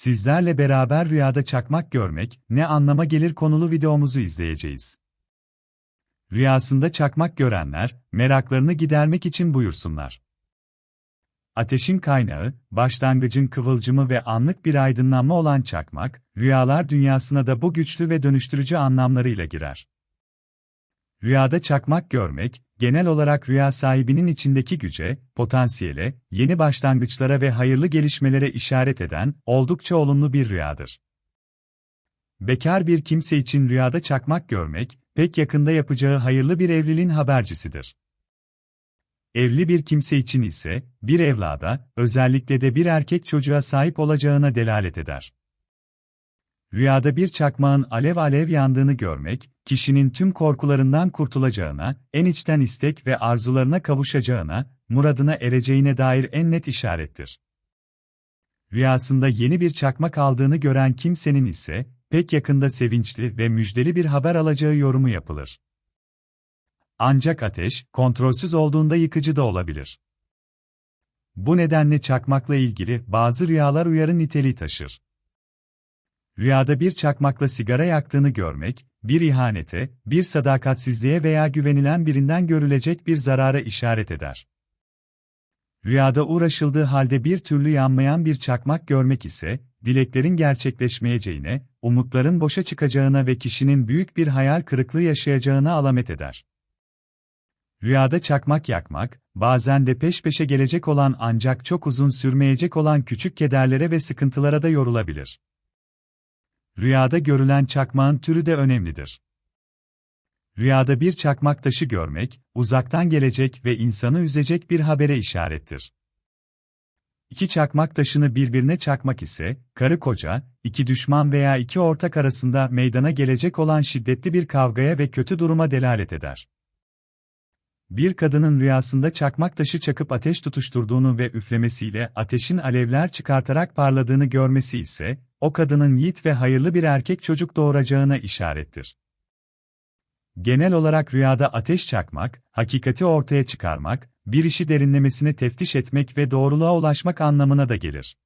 Sizlerle beraber rüyada çakmak görmek ne anlama gelir konulu videomuzu izleyeceğiz. Rüyasında çakmak görenler, meraklarını gidermek için buyursunlar. Ateşin kaynağı, başlangıcın kıvılcımı ve anlık bir aydınlanma olan çakmak, rüyalar dünyasına da bu güçlü ve dönüştürücü anlamlarıyla girer. Rüyada çakmak görmek, genel olarak rüya sahibinin içindeki güce, potansiyele, yeni başlangıçlara ve hayırlı gelişmelere işaret eden, oldukça olumlu bir rüyadır. Bekar bir kimse için rüyada çakmak görmek, pek yakında yapacağı hayırlı bir evliliğin habercisidir. Evli bir kimse için ise, bir evlada, özellikle de bir erkek çocuğa sahip olacağına delalet eder. Rüyada bir çakmağın alev alev yandığını görmek, kişinin tüm korkularından kurtulacağına, en içten istek ve arzularına kavuşacağına, muradına ereceğine dair en net işarettir. Rüyasında yeni bir çakmak aldığını gören kimsenin ise, pek yakında sevinçli ve müjdeli bir haber alacağı yorumu yapılır. Ancak ateş, kontrolsüz olduğunda yıkıcı da olabilir. Bu nedenle çakmakla ilgili bazı rüyalar uyarı niteliği taşır. Rüyada bir çakmakla sigara yaktığını görmek, bir ihanete, bir sadakatsizliğe veya güvenilen birinden görülecek bir zarara işaret eder. Rüyada uğraşıldığı halde bir türlü yanmayan bir çakmak görmek ise, dileklerin gerçekleşmeyeceğine, umutların boşa çıkacağına ve kişinin büyük bir hayal kırıklığı yaşayacağına alamet eder. Rüyada çakmak yakmak, bazen de peş peşe gelecek olan ancak çok uzun sürmeyecek olan küçük kederlere ve sıkıntılara da yorulabilir. Rüyada görülen çakmağın türü de önemlidir. Rüyada bir çakmak taşı görmek, uzaktan gelecek ve insanı üzecek bir habere işarettir. İki çakmak taşını birbirine çakmak ise, karı koca, iki düşman veya iki ortak arasında meydana gelecek olan şiddetli bir kavgaya ve kötü duruma delalet eder. Bir kadının rüyasında çakmak taşı çakıp ateş tutuşturduğunu ve üflemesiyle ateşin alevler çıkartarak parladığını görmesi ise, o kadının yiğit ve hayırlı bir erkek çocuk doğuracağına işarettir. Genel olarak rüyada ateş çakmak, hakikati ortaya çıkarmak, bir işi derinlemesine teftiş etmek ve doğruluğa ulaşmak anlamına da gelir.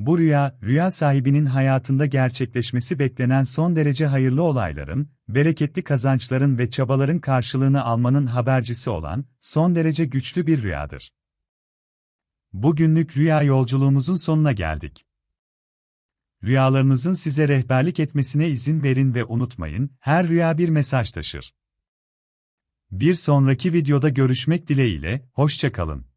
Bu rüya, rüya sahibinin hayatında gerçekleşmesi beklenen son derece hayırlı olayların, bereketli kazançların ve çabaların karşılığını almanın habercisi olan, son derece güçlü bir rüyadır. Bugünlük rüya yolculuğumuzun sonuna geldik. Rüyalarınızın size rehberlik etmesine izin verin ve unutmayın, her rüya bir mesaj taşır. Bir sonraki videoda görüşmek dileğiyle, hoşçakalın.